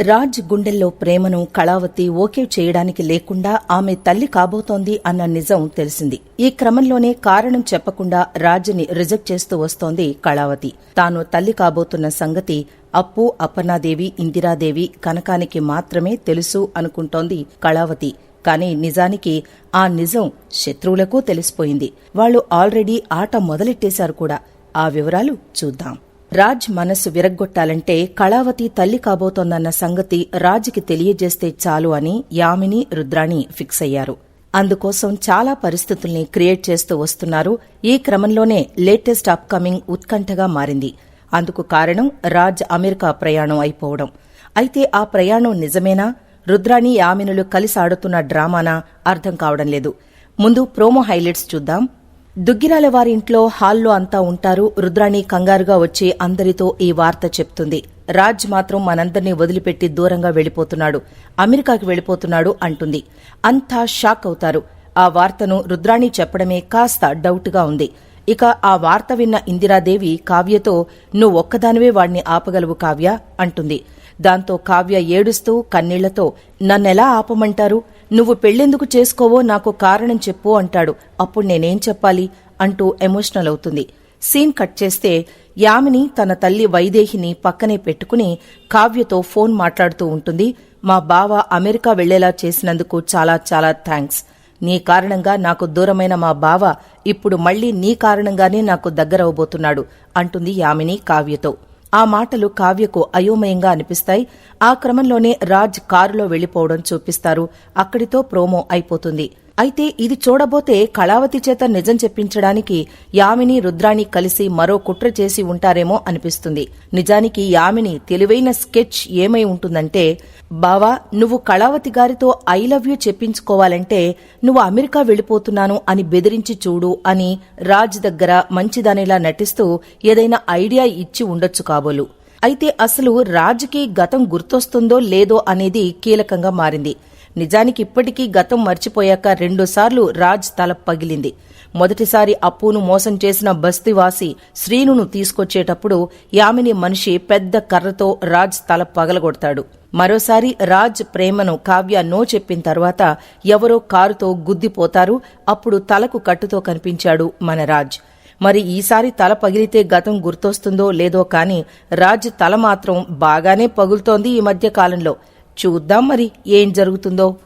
రాజ్ గుండెల్లో ప్రేమను కళావతి ఓకే చేయడానికి లేకుండా ఆమె తల్లి కాబోతోంది అన్న నిజం తెలిసింది. ఈ క్రమంలోనే కారణం చెప్పకుండా రాజ్ని రిజెక్ట్ చేస్తూ వస్తోంది కళావతి. తాను తల్లి కాబోతున్న సంగతి అప్పు అపర్ణాదేవి ఇందిరాదేవి కనకానికి మాత్రమే తెలుసు అనుకుంటోంది కళావతి. కానీ నిజానికి ఆ నిజం శత్రువులకు తెలిసిపోయింది. వాళ్ళు ఆల్రెడీ ఆట మొదలెట్టేశారు కూడా. ఆ వివరాలు చూద్దాం. రాజ్ మనస్సు విరగ్గొట్టాలంటే కళావతి తల్లి కాబోతోందన్న సంగతి రాజ్కి తెలియజేస్తే చాలు అని యామిని రుద్రాణి ఫిక్స్ అయ్యారు. అందుకోసం చాలా పరిస్థితుల్ని క్రియేట్ చేస్తూ వస్తున్నారు. ఈ క్రమంలోనే లేటెస్ట్ అప్కమింగ్ ఉత్కంఠగా మారింది. అందుకు కారణం రాజ్ అమెరికా ప్రయాణం అయిపోవడం. అయితే ఆ ప్రయాణం నిజమేనా? రుద్రాణి యామినులు కలిసి ఆడుతున్న డ్రామానా? అర్థం కావడం లేదు. ముందు ప్రోమో హైలైట్స్ చూద్దాం. దుగ్గిరాల వారి ఇంట్లో హాల్లో అంతా ఉంటారు. రుద్రాణి కంగారుగా వచ్చి అందరితో ఈ వార్త చెప్తుంది. రాజ్ మాత్రం మనందరినీ వదిలిపెట్టి దూరంగా వెళ్ళిపోతున్నాడు అమెరికాకి వెళ్ళిపోతున్నాడు అంటుంది. అంతా షాక్ అవుతారు. ఆ వార్తను రుద్రాణి చెప్పడమే కాస్త డౌట్గా ఉంది. ఇక ఆ వార్త విన్న ఇందిరాదేవి కావ్యతో నువ్వొక్కదానివే వాణ్ణి ఆపగలవు కావ్య అంటుంది. దాంతో కావ్య ఏడుస్తూ కన్నీళ్ళతో నన్నెలా ఆపమంటారు? నువ్వు పెళ్ళెందుకు చేసుకోవో నాకు కారణం చెప్పు అంటాడు. అప్పుడు నేనేం చెప్పాలి? అంటూ ఎమోషనల్ అవుతుంది. సీన్ కట్ చేస్తే యామిని తన తల్లి వైదేహిని పక్కనే పెట్టుకుని కావ్యతో ఫోన్ మాట్లాడుతూ ఉంటుంది. మా బావ అమెరికా వెళ్ళేలా చేసినందుకు చాలా చాలా థ్యాంక్స్. నీ కారణంగా నాకు దూరమైన మా బావ ఇప్పుడు మళ్ళీ నీ కారణంగానే నాకు దగ్గరవబోతున్నాడు అంటుంది యామిని కావ్యతో. ఆ మాటలు కావ్యకు అయోమయంగా అనిపిస్తాయి. ఆ క్రమంలోనే రాజ్ కారులో వెళ్ళిపోవడం చూపిస్తారు. అక్కడితో ప్రోమో అయిపోతుంది. అయితే ఇది చూడబోతే కళావతి చేత నిజం చెప్పించడానికి యామిని రుద్రాణి కలిసి మరో కుట్ర చేసి ఉంటారేమో అనిపిస్తుంది. నిజానికి యామిని తెలివైన స్కెచ్ ఏమై ఉంటుందంటే బావా నువ్వు కళావతి గారితో ఐ లవ్ యూ చెప్పించుకోవాలంటే నువ్వు అమెరికా వెళ్ళిపోతున్నాను అని బెదిరించి చూడు అని రాజ్ దగ్గర మంచిదానిలా నటిస్తూ ఏదైనా ఐడియా ఇచ్చి ఉండొచ్చు కాబోలు. అయితే అసలు రాజ్కి గతం గుర్తొస్తుందో లేదో అనేది కీలకంగా మారింది. నిజానికి ఇప్పటికీ గతం మర్చిపోయాక రెండోసార్లు రాజ్ తల పగిలింది. మొదటిసారి అప్పును మోసం చేసిన బస్తీవాసి శ్రీనును తీసుకొచ్చేటప్పుడు యామిని మనిషి పెద్ద కర్రతో రాజ్ తల పగలగొడతాడు. మరోసారి రాజ్ ప్రేమను కావ్య నో చెప్పిన తర్వాత ఎవరో కారుతో గుద్దిపోతారు అప్పుడు తలకు కట్టుతో కనిపించాడు మన రాజ్. మరి ఈసారి తల పగిలితే గతం గుర్తొస్తుందో లేదో కాని రాజ్ తల మాత్రం బాగానే పగులుతోంది ఈ మధ్య కాలంలో. చూద్దాం మరి ఏం జరుగుతుందో.